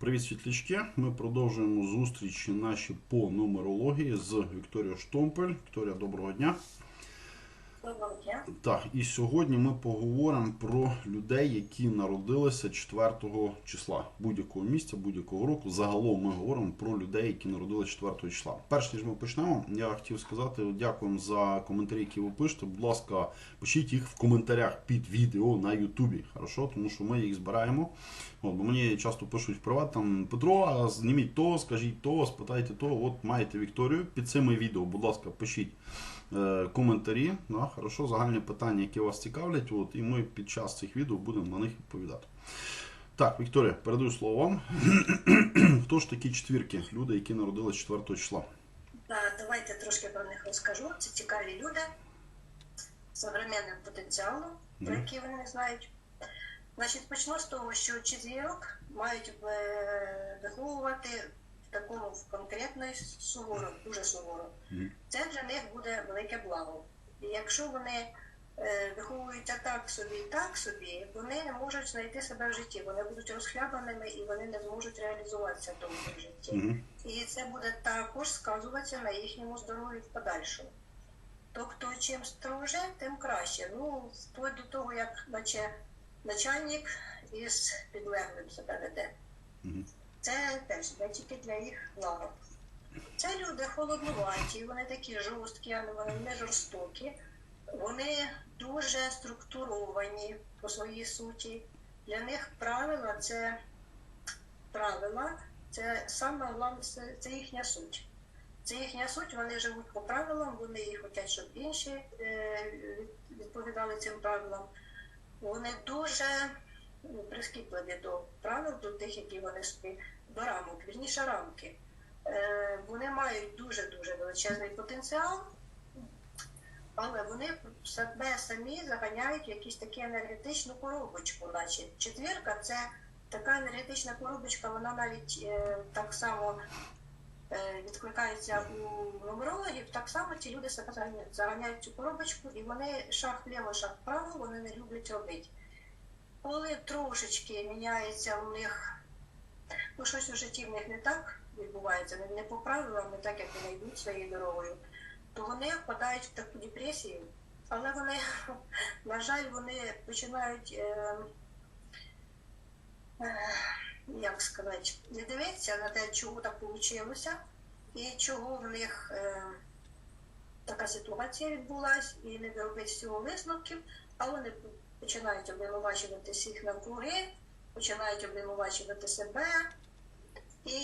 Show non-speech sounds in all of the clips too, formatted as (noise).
Привіт, світлячки. Ми продовжуємо зустріч наші по нумерології з Вікторією Штомпель. Вікторія, доброго дня. Так, і сьогодні ми поговоримо про людей, які народилися 4 числа будь-якого місця, будь-якого року. Загалом ми говоримо про людей, які народилися 4 числа. Перш ніж ми почнемо, я хотів сказати дякуємо за коментарі, які ви пишете. Будь ласка, пишіть їх в коментарях під відео на Ютубі. Хорошо, тому що ми їх збираємо. От, бо мені часто пишуть в приват там Петро, зніміть то, скажіть то, спитайте то. От маєте Вікторію під цими відео. Будь ласка, пишіть коментарі. Да, хорошо, загальні питання, які вас цікавлять. От, і ми під час цих відео будемо на них відповідати. Так, Вікторія, передаю слово вам. (clears throat) Хто ж такі четвірки? Люди, які народились 4 числа. Да, давайте трошки про них розкажу. Це цікаві люди з современним потенціалом, про які вони не знають. Значить, почну з того, що четвірок мають е, виховувати такому конкретно суворо, дуже суворо. Це для них буде велике благо. І якщо вони е, виховуються так собі і так собі, вони не можуть знайти себе в житті. Вони будуть розхлябаними і вони не зможуть реалізуватися в тому житті. Угу. І це буде також сказуватися на їхньому здоров'ї в подальшому. Тобто, чим строже, тим краще. Ну, вплоть до того, як наче начальник із підлеглим себе веде. Мгм. Це теж не тільки для їх блага. Це люди холоднуваті, вони такі жорсткі, але вони не жорстокі. Вони дуже структуровані по своїй суті. Для них правила це правила, це саме головне, це, їхня суть. Це їхня суть, вони живуть по правилам, вони хочуть, щоб інші е, відповідали цим правилам. Вони дуже прискіпливі до правил, до тих, які вони собі до рамок, вірніше рамки. Е, вони мають дуже-дуже величезний потенціал, але вони себе самі заганяють в якусь таку енергетичну коробочку. Наче четвірка це така енергетична коробочка, вона навіть е, так само е, відкликається у нумерологів, так само ці люди себе заганяють, заганяють цю коробочку, і вони шаг вліво, шаг вправо, вони не люблять робити. Коли трошечки міняється у них, ну щось у житті в них не так відбувається, не, не по правилам, не так, як вони йдуть своєю дорогою, то вони впадають в таку депресію, але вони, (laughs) на жаль, вони починають. Е, е, як сказати, не дивитися на те, чого так вийшло, і чого в них е, така ситуація відбулася, і не робити з цього висновків, а вони починають обвинувачувати всіх навкруги, починають обвинувачувати себе. І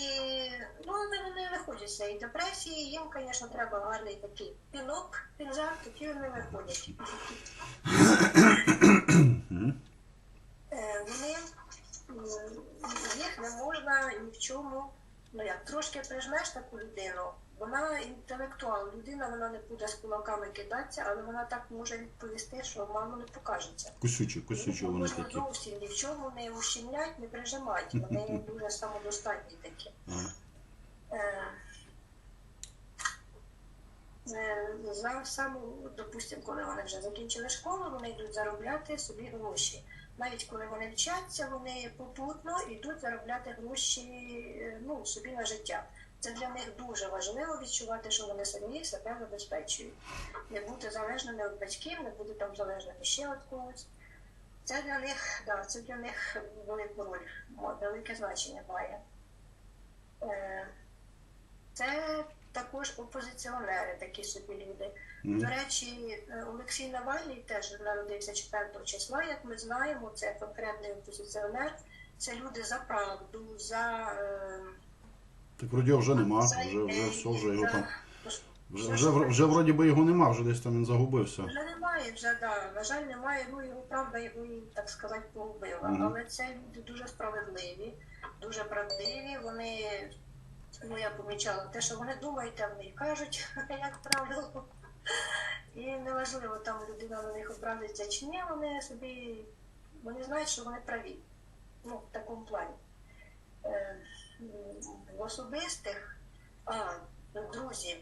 ну, вони не виходять з цієї депресії, їм, звісно, треба гарний такий пінок, пінзак, тоді вони виходять. Е, вони їх не можна ні в чому. Ну як трошки прижмеш таку людину, вона інтелектуал, людина вона не буде з кулаками кидатися, але вона так може відповісти, що мало не покажеться. Кусючі, кусючі вони такі. зовсім ні в чому не ущемлять, не прижимають. Вони (laughs) дуже самодостатні такі. Е, е, За саму, допустимо, коли вони вже закінчили школу, вони йдуть заробляти собі гроші. Навіть коли вони вчаться, вони попутно йдуть заробляти гроші е, ну, собі на життя. Це для них дуже важливо відчувати, що вони самі себе забезпечують. Не бути залежними від батьків, не бути там залежними ще від когось. Це для них, да, це для них велику роль, велике значення має. Е, Це також опозиціонери, такі собі люди. Мгм. До речі, е, Олексій Навальний теж народився 4 числа, як ми знаємо, це конкретний опозиціонер. Це люди за правду, за е, Так вроді вже нема, вже, вже все, вже його там. Вже, вже, вже вроді би його нема, вже десь там він загубився. Вже немає, вже да. На жаль, немає. Ну його правда його так сказати погубила. Мгм. Але це люди дуже справедливі, дуже правдиві. Вони ну я помічала те, що вони думають, а вони кажуть, (laughs) як правило. І неважливо, там людина на них образиться чи ні, вони собі вони знають, що вони праві. Ну, в такому плані. Е, особистих, а, друзі,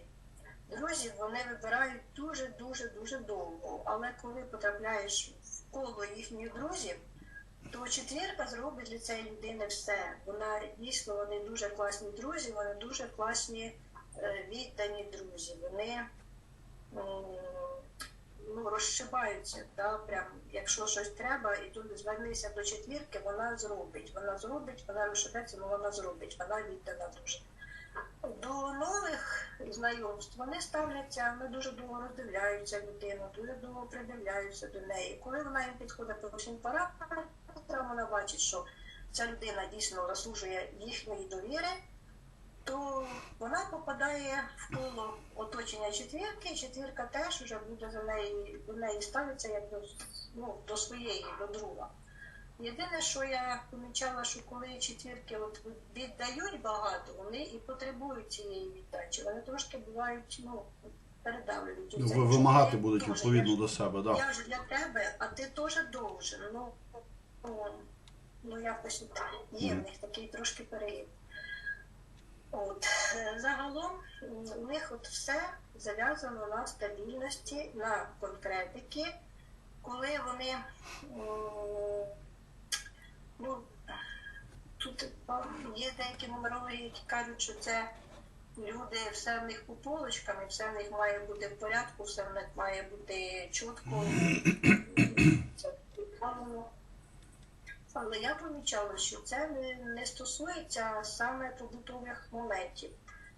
Друзів вони вибирають дуже дуже довго. Але коли потрапляєш в коло їхніх друзів, то четвірка зробить для цієї людини все. Вона дійсно вони дуже класні друзі, вони дуже класні е, віддані друзі. Вони ну, розшибаються. Да? Прям, якщо щось треба, і тут звернися до четвірки, вона зробить. Вона зробить, вона розшибеться, але вона зробить. Вона віддана дуже. До нових знайомств вони ставляться, вони дуже довго роздивляються людину, дуже довго придивляються до неї. Коли вона їм підходить по всім параметрам, вона бачить, що ця людина дійсно заслужує їхньої довіри, то вона попадає в коло оточення четвірки, і четвірка теж вже буде за неї, до неї ставитися як до, ну, до своєї, до друга. Єдине, що я помічала, що коли четвірки от віддають багато, вони і потребують цієї віддачі. Вони трошки бувають, ну, передавлюють. Ну, ви- вимагати будуть відповідно до себе, да. Я ж для тебе, а ти теж должен. Ну, ну, ну якось є в них такий трошки перегиб. От. е, Загалом у них от все зав'язано на стабільності, на конкретики, коли вони ну, тут є деякі нумерологи, які кажуть, що це люди, все в них по полочкам, і все в них має бути в порядку, все в них має бути чітко. (clears throat) Це. Але я помічала, що це не, стосується саме побутових моментів.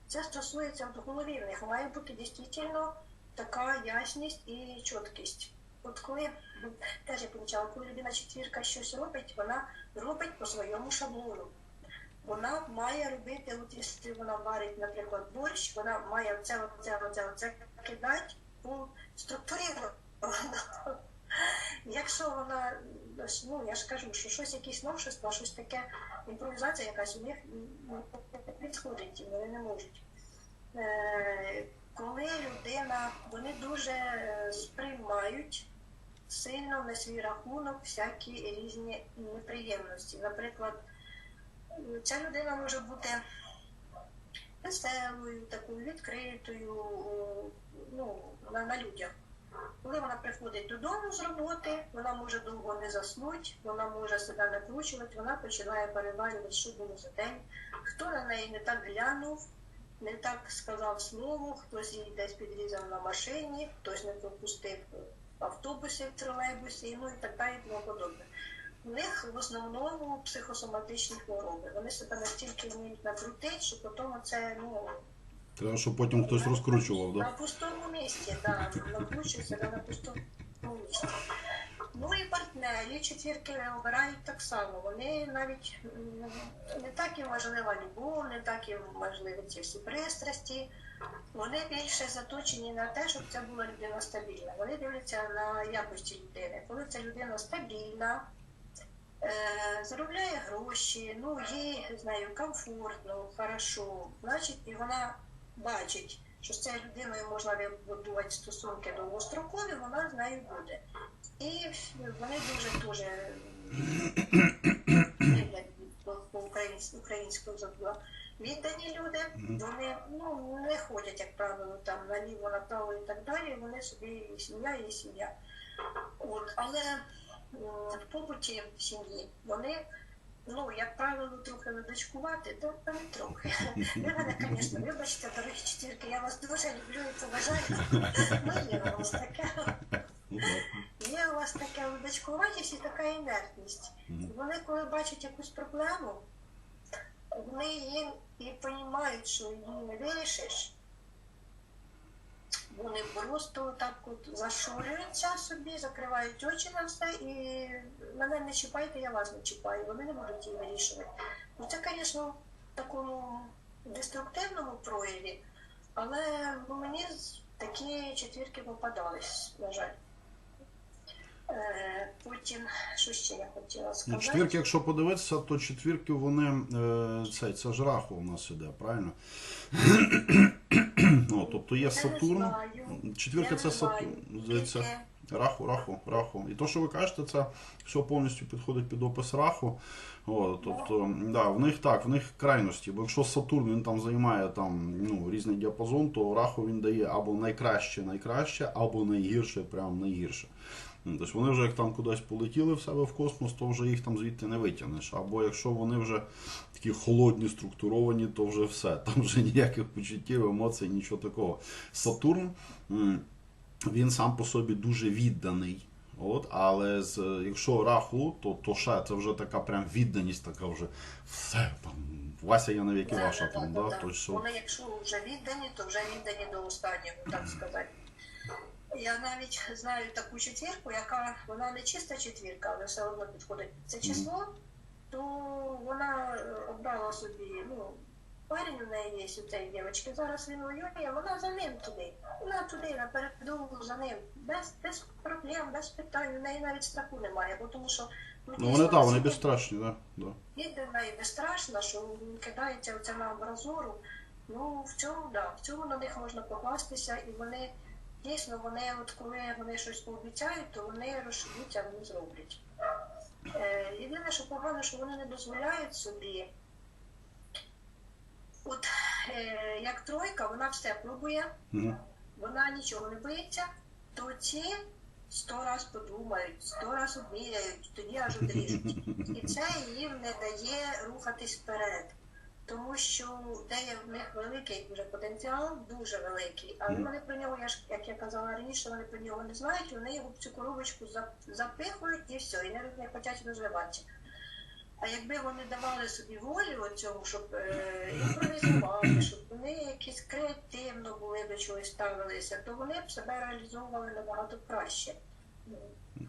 Це стосується в голові. В них має бути дійсно така ясність і чіткість. От коли теж я помічала, коли людина четвірка щось робить, вона робить по своєму шаблону. Вона має робити, от якщо вона варить, наприклад, борщ, вона має оце, оце, оце, оце кидати по структурі. (laughs) Якщо вона, ну я ж кажу, що щось якісь новшества, щось таке, імпровізація якась у них не підходить, і вони не можуть. Е, коли людина, вони дуже е, сприймають сильно на свій рахунок всякі різні неприємності. Наприклад, ця людина може бути веселою, такою відкритою, ну, на, на людях. Коли вона приходить додому з роботи, вона може довго не заснути, вона може себе накручувати, вона починає переварювати, що було за день, хто на неї не так глянув, не так сказав слово, хтось її десь підрізав на машині, хтось не пропустив автобусі, в тролейбусі, ну і так далі і тому подобне. У них в основному психосоматичні хвороби. Вони себе настільки вміють накрутити, що потім це ну, Треба, щоб потім хтось розкручував, на да? пустому місці, да, на пустому місці. Ну і партнерів четвірки обирають так само. Вони навіть не так їм важлива любов, не так їм важливі ці всі пристрасті. Вони більше заточені на те, щоб це була людина стабільна. Вони дивляться на якості людини. Коли ця людина стабільна, е, заробляє гроші, ну їй з нею комфортно, хорошо, значить, і вона бачить, що з цією людиною можна вибудувати стосунки довгострокові, вона з нею буде. І вони дуже дуже українську забула. Віддані люди, вони ну, не ходять, як правило, там наліво, направо і так далі. Вони собі і сім'я, і сім'я. От, але в побуті в сім'ї вони, ну, як правило, трохи видачкувати, то та не трохи. Ви мене, звісно, вибачте, дорогі четвірки, я вас дуже люблю і поважаю. Ну, є у вас таке. Є у вас таке видачкуватість і така інертність. Вони, коли бачать якусь проблему, вони її і розуміють, що її не вирішиш. Вони просто так от зашурюються собі, закривають очі на все і мене не чіпайте, я вас не чіпаю. Вони не будуть її вирішувати. Ну це, звісно, в такому деструктивному прояві, але ну, мені такі четвірки попадались, на жаль. Е, Потім, що ще я хотіла Ну, сказати? четвірки, якщо подивитися, то четвірки вони е, це, це ж раху у нас іде, правильно? ну, тобто є Сатурн. Четвірка це. Сатурн. Здається, раху, раху, раху. І то, що ви кажете, це все повністю підходить під опис раху. О, тобто, да, в них так, в них крайності. Бо якщо Сатурн він там займає там, ну, різний діапазон, то раху він дає або найкраще найкраще, або найгірше, прям найгірше. Ну, Тобто вони вже як там кудись полетіли в себе в космос, то вже їх там звідти не витягнеш. Або якщо вони вже такі холодні, структуровані, то вже все. (laughs) Там вже ніяких почуттів, емоцій, нічого такого. Сатурн, він сам по собі дуже відданий. От, але з, якщо раху, то, то ще це вже така прям відданість, така вже все там. Вася я навіки ваша там, да? да. То, що... Вони, якщо вже віддані, то вже віддані до останнього, так сказати. Я навіть знаю таку четвірку, яка вона не чиста четвірка, але все одно підходить це число, то вона е, обрала собі, ну, парень у неї є у цієї дівчинки, зараз він воює, вона за ним туди. Вона туди, на передову за ним. Без, без проблем, без питань. У неї навіть страху немає, бо тому що Ну вони так, вони безстрашні, да? Да. Єдина і безстрашна, що кидається оця на амбразуру. Ну, в цьому, да, в цьому на них можна покластися, і вони дійсно, вони, от коли вони щось пообіцяють, то вони розшибуться, вони зроблять. Е, єдине, що погано, що вони не дозволяють собі. От е, як тройка, вона все пробує, вона нічого не боїться, то ці сто раз подумають, сто раз обміряють, тоді аж одріжуть. І це їм не дає рухатись вперед. Тому що де в них великий дуже потенціал, дуже великий. Але вони про нього, я ж як я казала раніше, вони про нього не знають, вони його в цю коробочку запихують і все, і не, не хочуть розвиватися. А якби вони давали собі волю цьому, щоб е, імпровізувати, щоб вони якісь креативно були до чогось ставилися, то вони б себе реалізовували набагато краще.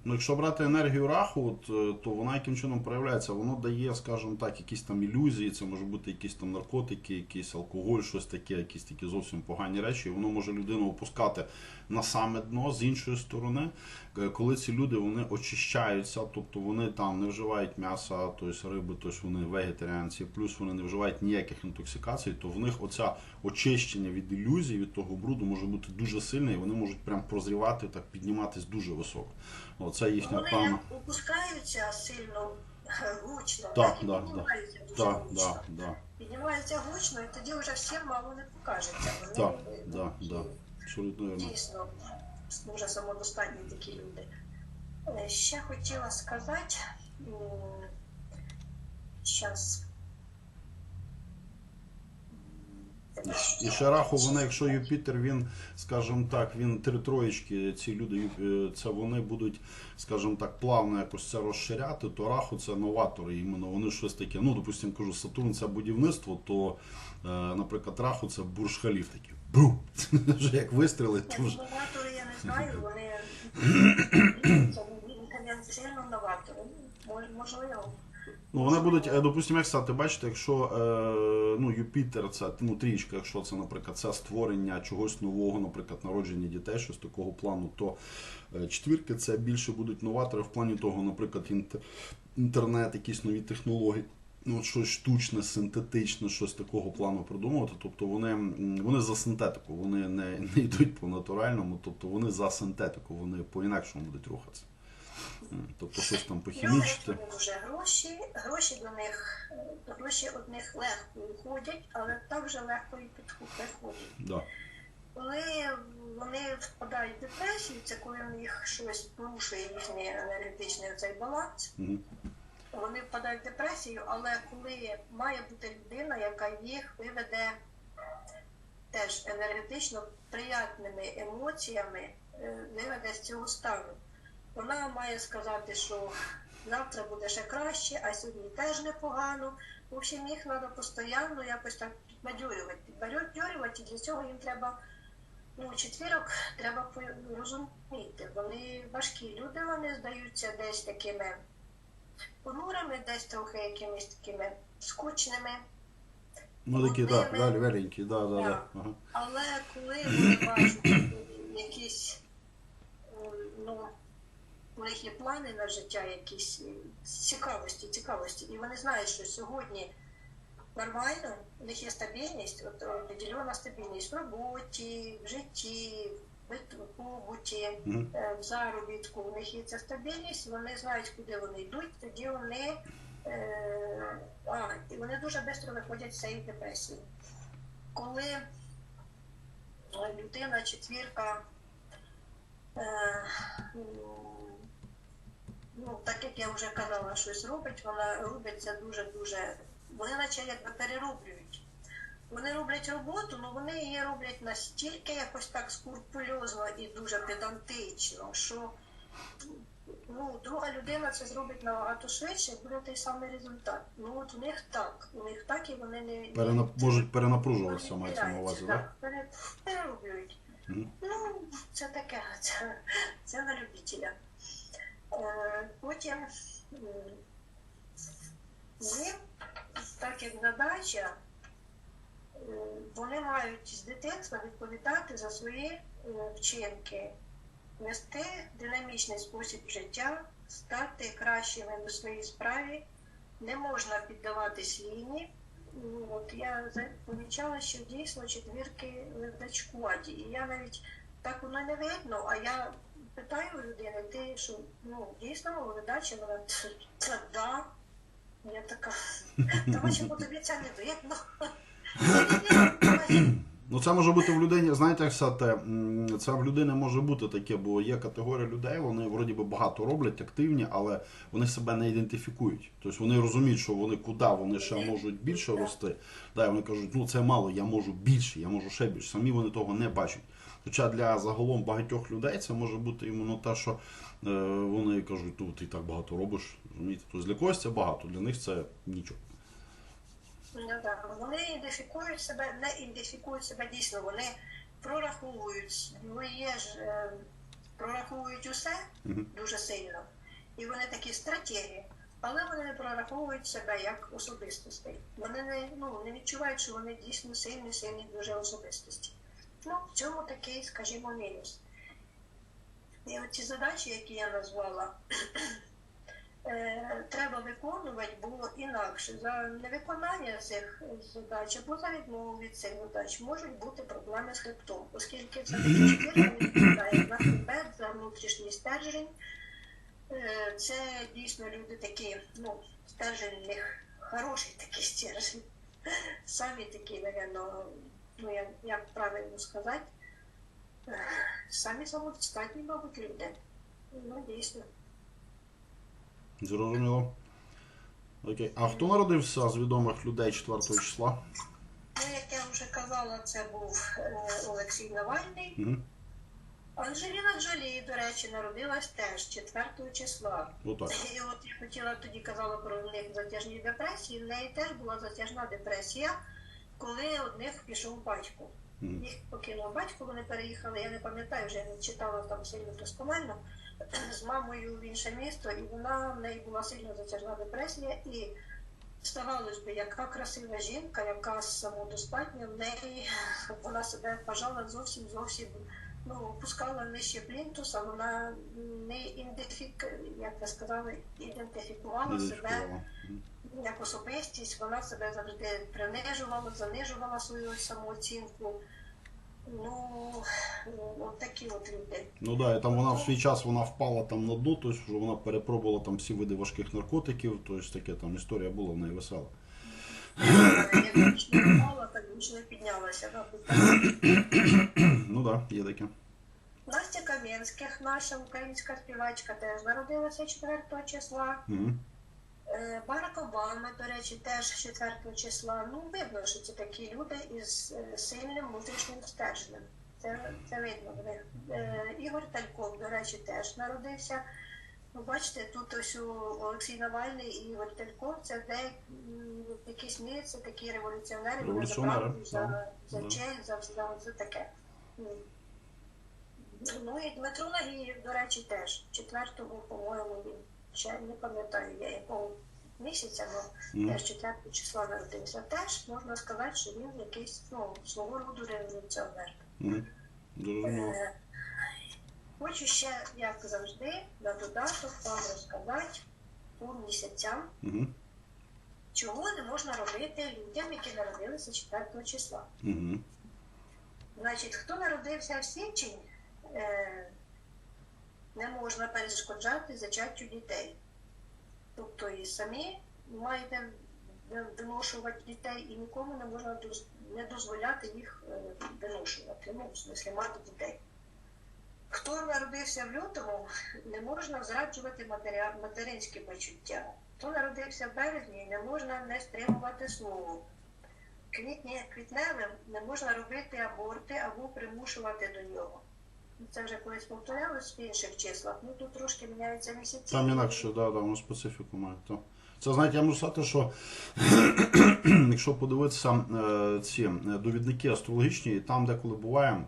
Ну, якщо брати енергію раху, от, е, то вона яким чином проявляється? Воно дає, скажімо так, якісь там ілюзії, це може бути якісь там наркотики, якийсь алкоголь, щось таке, якісь такі зовсім погані речі. І воно може людину опускати на саме дно з іншої сторони, е, коли ці люди вони очищаються, тобто вони там не вживають м'яса, тобто риби, тобто вони вегетаріанці, плюс вони не вживають ніяких інтоксикацій, то в них оця очищення від ілюзій, від того бруду може бути дуже сильне, і вони можуть прям прозрівати, так підніматись дуже високо. Оце їхня Вони певна. опускаються сильно (laughs) гучно, Так, да, Так, гучно. да, да, Піднімаються гучно, і тоді вже всім мало не покажеться. Так, да, да. Абсолютно вірно. дійсно дуже самодостатні такі люди. Е, Ще хотіла сказати, зараз. І ще раху, вони, якщо Юпітер, він, скажімо так, він три троєчки, ці люди, е, це вони будуть, скажімо так, плавно якось це розширяти, то раху це новатори, іменно вони щось таке. Ну, допустимо, кажу, Сатурн це будівництво, то, е, наприклад, раху це бурж-халіф такий. Бум! (laughs) Вже як вистрілить, то вже. Новатори я не знаю, вони не сильно новатори. Можливо. Ну, вони будуть, е, допустимо, як сказати, бачите, якщо е, ну, Юпітер, це ну, трічка, якщо це, наприклад, це створення чогось нового, наприклад, народження дітей, щось такого плану, то е, четвірки це більше будуть новатори в плані того, наприклад, інт- інтернет, якісь нові технології. Ну, от щось штучне, синтетичне, щось такого плану придумувати. Тобто вони, вони за синтетику, вони не, (laughs) не йдуть по натуральному, тобто вони за синтетику, вони по-інакшому будуть рухатися. Тобто щось там похімічити. дуже гроші, гроші до них, гроші од них легко уходять, але так же легко і приходять. Да. Коли вони впадають в депресію, це коли в них щось порушує їхній енергетичний цей баланс. Мгм. Вони впадають в депресію, але коли має бути людина, яка їх виведе теж енергетично приятними емоціями, е, виведе з цього стану. Вона має сказати, що завтра буде ще краще, а сьогодні теж непогано. В общем, їх треба постійно якось так підбадьорювати. Підбадьорювати, і для цього їм треба, ну, четвірок треба розуміти. Вони важкі люди, вони здаються десь такими понурими, десь трохи якимись такими скучними. Ну такі, так, да, вяленькі, да, да, да. Ага. Але коли вони бачать якісь, ну, у них є плани на життя, якісь цікавості, цікавості, і вони знають, що сьогодні нормально, у них є стабільність, от определена стабільність в роботі, в житті, в в побуті, е, в заробітку, у них є ця стабільність, вони знають, куди вони йдуть, тоді вони, е, а, і вони дуже швидко виходять з цієї депресії. Коли е, людина, четвірка, ну, так як я вже казала, щось робить, вона робиться дуже-дуже. Вони наче якби перероблюють. Вони роблять роботу, але вони її роблять настільки якось так скрупульозно і дуже педантично, що ну, друга людина це зробить набагато швидше, і буде той самий результат. Ну от у них так, у них так і вони не Перена... можуть перенапружуватися, вони мається на увазі, так? да, пере- Перероблюють. Мгм. Ну, це таке, (laughs) це, це на любителя. Е, Потім м, їм, так як задача, е, вони мають з дитинства відповідати за свої е, вчинки, вести динамічний спосіб життя, стати кращими у своїй справі, не можна піддаватись лінії. Ну, От я помічала, що дійсно четвірки ледачкуваті. І я навіть так воно не видно, а я питаю у людини, ти що, ну, дійсно ледача? Вона (laughs) «Т- та да. Я така, (laughs) та чому тобі це не видно? Ну, це може бути в людині, знаєте, як це в людини може бути таке, бо є категорія людей, вони вроді би багато роблять, активні, але вони себе не ідентифікують. Тобто вони розуміють, що вони куди вони ще можуть більше рости. Да, і вони кажуть, ну це мало, я можу більше, я можу ще більше. Самі вони того не бачать. Хоча для загалом багатьох людей це може бути іменно те, що е, вони кажуть, ну ти так багато робиш, розумієте? Тобто для когось це багато, для них це нічого. Вони ідентифікують себе, не ідентифікують себе дійсно, вони прораховують своє ж, е, прораховують усе дуже сильно. І вони такі стратегі, але вони не прораховують себе як особистостей. Вони не, ну, не відчувають, що вони дійсно сильні, сильні дуже особистості. Ну, в цьому такий, скажімо, мінус. І от ці задачі, які я назвала, треба виконувати було інакше. За невиконання цих задач або за відмову від цих задач можуть бути проблеми з хребтом, оскільки це відповідає на хребет, за внутрішній стержень. Е, Це дійсно люди такі, ну, стержень в них хороший такий стержень. Самі такі, напевно, ну як, як правильно сказати, е, самі самодостатні, мабуть, люди. Ну, дійсно. Зрозуміло. Окей. А хто народився з відомих людей 4 числа? Ну, як я вже казала, це був е, Олексій Навальний. Угу. Анжеліна Джолі, до речі, народилась теж 4 числа. Отак. І от я хотіла тоді казала про них затяжні депресії. В неї теж була затяжна депресія, коли одних пішов батько. Їх покинув батько, вони переїхали. Я не пам'ятаю, вже не читала там сильно досконально (clears throat) з мамою в інше місто, і вона в неї була сильно затяжна депресія. І здавалось би, яка красива жінка, яка самодостатня, в неї (clears throat) вона себе вважала зовсім зовсім. Ну, опускала нижче плінтуса, вона не ідентифік, як ви сказали, ідентифікувала себе. Як особистість, вона себе завжди принижувала, занижувала свою самооцінку. Ну, от такі от люди. Ну так, да, і там вона в свій час вона впала там на дно, тобто що вона перепробувала там всі види важких наркотиків, тобто таке там історія була в неї весела. Як вічно впала, так і піднялася. да, тут так. Ну так, да, є таке. Настя Кам'янських, наша українська співачка, теж народилася 4 числа. Угу. Е, Барак Обама, до речі, теж 4 числа. Ну, видно, що це такі люди із е, сильним внутрішнім стержнем. Це, це видно. Е, Ігор Тальков, до речі, теж народився. Ну, бачите, тут ось у Олексій Навальний і Ігор Тальков, це де якісь мір, це такі революціонери, вони за Революціонери, правду, за, за да. за, за, за таке. Ну і Дмитро Нагієв, до речі, теж. 4-го, по-моєму, він ще не пам'ятаю я якого місяця, але Мгм. теж 4 числа народився. Теж можна сказати, що він якийсь ну, свого роду революціонер. Зрозуміло. Е, Хочу ще, як завжди, на додаток вам розказати по місяцям, Угу. чого не можна робити людям, які народилися 4 числа. Угу. Значить, хто народився в січень, е, не можна перешкоджати зачаттю дітей. Тобто і самі маєте виношувати дітей, і нікому не можна не дозволяти їх е, виношувати. Ну, в смислі, мати дітей. Хто народився в лютому, не можна зраджувати материнські почуття. Хто народився в березні, не можна не стримувати слово. Квітні, квітневим не можна робити аборти або примушувати до нього. Це вже колись повторялось в інших числах, ну тут трошки міняються місяці. Там інакше, да, да, специфіку має. То. Це знаєте, я можу сказати, що (clears throat) якщо подивитися е, ці е, довідники астрологічні, там деколи буває,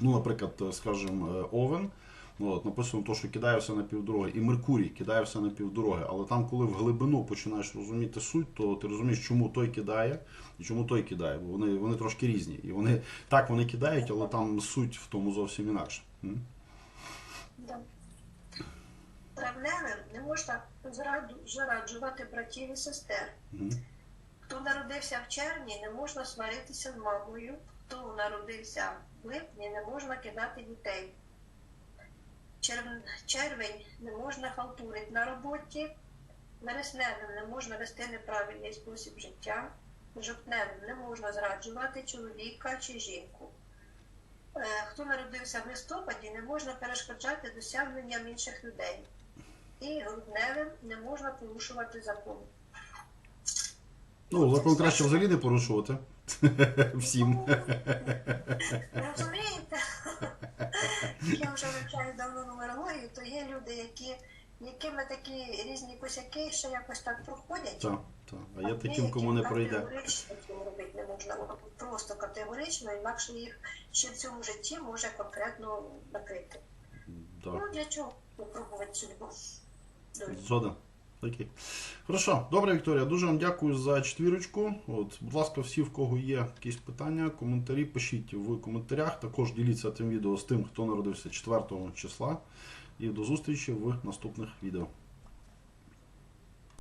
ну, наприклад, скажімо, е, Овен. От, написано, то, що кидає все на півдороги, і Меркурій кидає все на півдороги. Але там, коли в глибину починаєш розуміти суть, то ти розумієш, чому той кидає і чому той кидає. Бо вони, вони трошки різні. І вони так вони кидають, але там суть в тому зовсім інакше. Травневим не можна зраджувати братів і сестер. Хто народився в червні, не можна сваритися з мамою. Хто народився в липні, не можна кидати дітей. Черв- Червень не можна халтурити на роботі. Вересневим не можна вести неправильний спосіб життя. Жовтневим не можна зраджувати чоловіка чи жінку. Е, Хто народився в листопаді, не можна перешкоджати досягненням інших людей. І грудневим не можна порушувати закон. Ну, закон краще взагалі не порушувати. (laughs) Всім. Розумієте? (laughs) Я вже вивчаю давно нумерологію, то є люди, які, якими такі різні косяки ще якось так проходять. Так, так. А є таким, кому не пройде. Категорично цього робити не можна. Просто категорично, інакше їх ще в цьому житті може конкретно накрити. Так. Ну для чого попробувати судьбу? Долю. Окей. Хорошо, добре, Вікторія. Дуже вам дякую за четвірочку. От, будь ласка, всі, в кого є якісь питання, коментарі, пишіть в коментарях. Також діліться тим відео з тим, хто народився 4 числа. І до зустрічі в наступних відео.